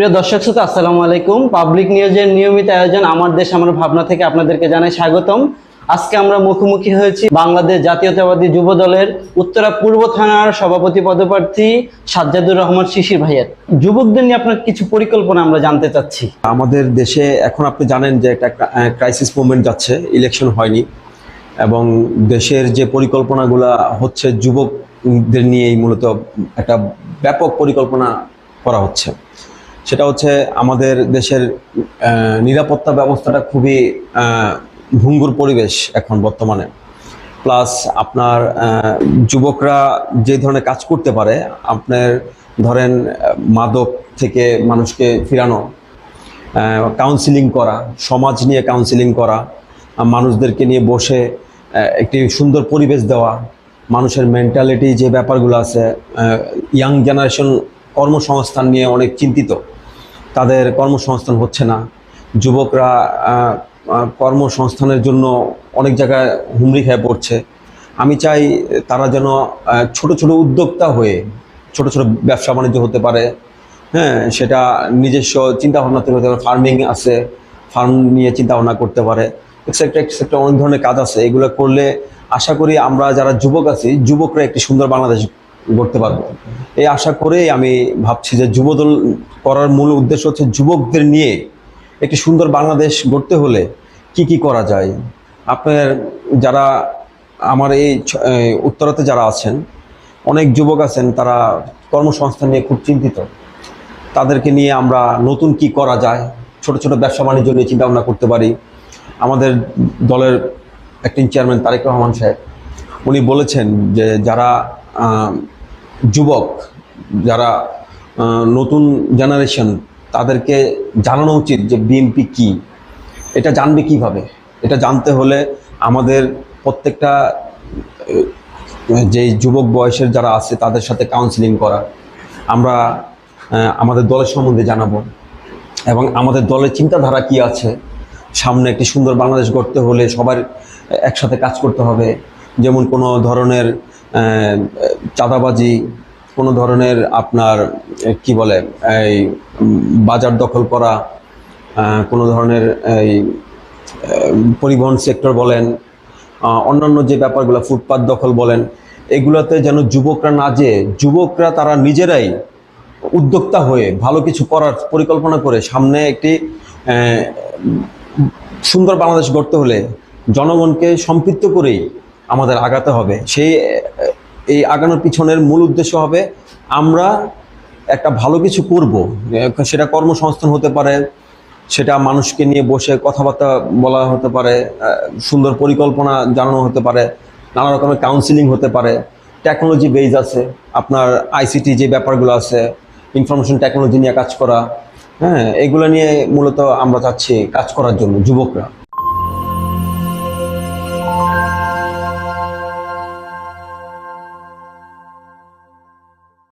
প্রিয় দর্শক শ্রোতা, আসসালামু আলাইকুম। পাবলিক নিউজের নিয়মিত আয়োজন আমার দেশ, আমার ভাবনা থেকে আপনাদেরকে জানাই স্বাগতম। আজকে আমরা মুখোমুখি হয়েছি বাংলাদেশ জাতীয়তাবাদী যুব দলের উত্তরা পূর্ব থানার সভাপতি পদপ্রার্থী সাজ্জাদুর রহমান শিশির ভাইয়ের। যুবকদের নিয়ে আপনার কিছু পরিকল্পনা আমরা জানতে চাচ্ছি। আমাদের দেশে এখন আপনি জানেন যে একটা ক্রাইসিস মুভমেন্ট যাচ্ছে ইলেকশন হয়নি। এবং দেশের যে পরিকল্পনাগুলো হচ্ছে, যুবকদের নিয়েই মূলত একটা ব্যাপক পরিকল্পনা করা হচ্ছে। সেটা হচ্ছে আমাদের দেশের নিরাপত্তা ব্যবস্থাটা খুবই ভঙ্গুর পরিবেশ এখন বর্তমানে। প্লাস আপনার যুবকরা যে ধরনের কাজ করতে পারে, আপনার ধরেন, মাদক থেকে মানুষকে ফিরানো কাউন্সিলিং করা, সমাজ নিয়ে কাউন্সিলিং করা, মানুষদেরকে নিয়ে বসে একটি সুন্দর পরিবেশ দেওয়া, মানুষের মেন্টালিটি যে ব্যাপারগুলো আছে ইয়াং জেনারেশন কর্মসংস্থান নিয়ে অনেক চিন্তিত। তাদের কর্মসংস্থান হচ্ছে না। যুবকরা কর্মসংস্থানের জন্য অনেক জায়গায় হুমড়ি খেয়ে পড়ছে। আমি চাই তারা যেন ছোট ছোট উদ্যোক্তা হয়ে ছোট ছোট ব্যবসা বাণিজ্য হতে পারে। হ্যাঁ সেটা নিজস্ব চিন্তা ভাবনা থেকে হতে পারে। ফার্মিং আছে, ফার্ম নিয়ে চিন্তা ভাবনা করতে পারে। এক্সেট্রা এক্সেট্রা অনেক ধরনের কাজ আছে। এগুলো করলে আশা করি আমরা যারা যুবক আছি, যুবকরা একটি সুন্দর বাংলাদেশ গড়তে পারব। এই আশা করেই আমি ভাবছি যে যুবদল করার মূল উদ্দেশ্য হচ্ছে যুবকদের নিয়ে একটি সুন্দর বাংলাদেশ গড়তে হলে কি কি করা যায়। আপনার যারা আমার এই উত্তরাতে যারা আছেন, অনেক যুবক আছেন, তারা কর্মসংস্থান নিয়ে খুব চিন্তিত। তাদেরকে নিয়ে আমরা নতুন কি করা যায়, ছোট ছোট ব্যবসা বাণিজ্য নিয়ে চিন্তা ভাবনা করতে পারি। আমাদের দলের অ্যাক্টিং চেয়ারম্যান তারেক রহমান সাহেব, উনি বলেছেন যে যারা যুবক যারা নতুন জেনারেশন তাদেরকে জানানো উচিত যে বিএনপি কি। এটা জানবে কীভাবে? এটা জানতে হলে আমাদের প্রত্যেকটা, যে যুবক বয়সের যারা আছে, তাদের সাথে কাউন্সিলিং করা। আমরা আমাদের দলের সম্বন্ধে জানাব। এবং আমাদের দলের চিন্তাধারা কি আছে? সামনে একটি সুন্দর বাংলাদেশ গড়তে হলে সবার একসাথে কাজ করতে হবে। যেমন কোনো ধরনের চাঁদাবাজি, কোনো ধরনের আপনার কি বলে, এই বাজার দখল করা কোনো ধরনের এই পরিবহন সেক্টর বলেন অন্যান্য যে ব্যাপারগুলো, ফুটপাত দখল বলেন, এগুলোতে যেন যুবকরা না যে যুবকরা তারা নিজেরাই উদ্যোক্তা হয়ে ভালো কিছু করার পরিকল্পনা করে সামনে একটি সুন্দর বাংলাদেশ গড়তে হলে জনগণকে সম্পৃক্ত করেই আমাদের আগাতে হবে। সেই এই আগানোর পিছনের মূল উদ্দেশ্য হবে আমরা একটা ভালো কিছু করব। সেটা কর্মসংস্থান হতে পারে, সেটা মানুষকে নিয়ে বসে কথাবার্তা বলা হতে পারে সুন্দর পরিকল্পনা জানানো হতে পারে, নানা রকমের কাউন্সিলিং হতে পারে। টেকনোলজি বেজ আছে, আপনার আইসিটি যে ব্যাপারগুলো আছে ইনফরমেশন টেকনোলজি নিয়ে কাজ করা হ্যাঁ এগুলো নিয়ে মূলত আমরা চাচ্ছি কাজ করার জন্য, যুবকরা।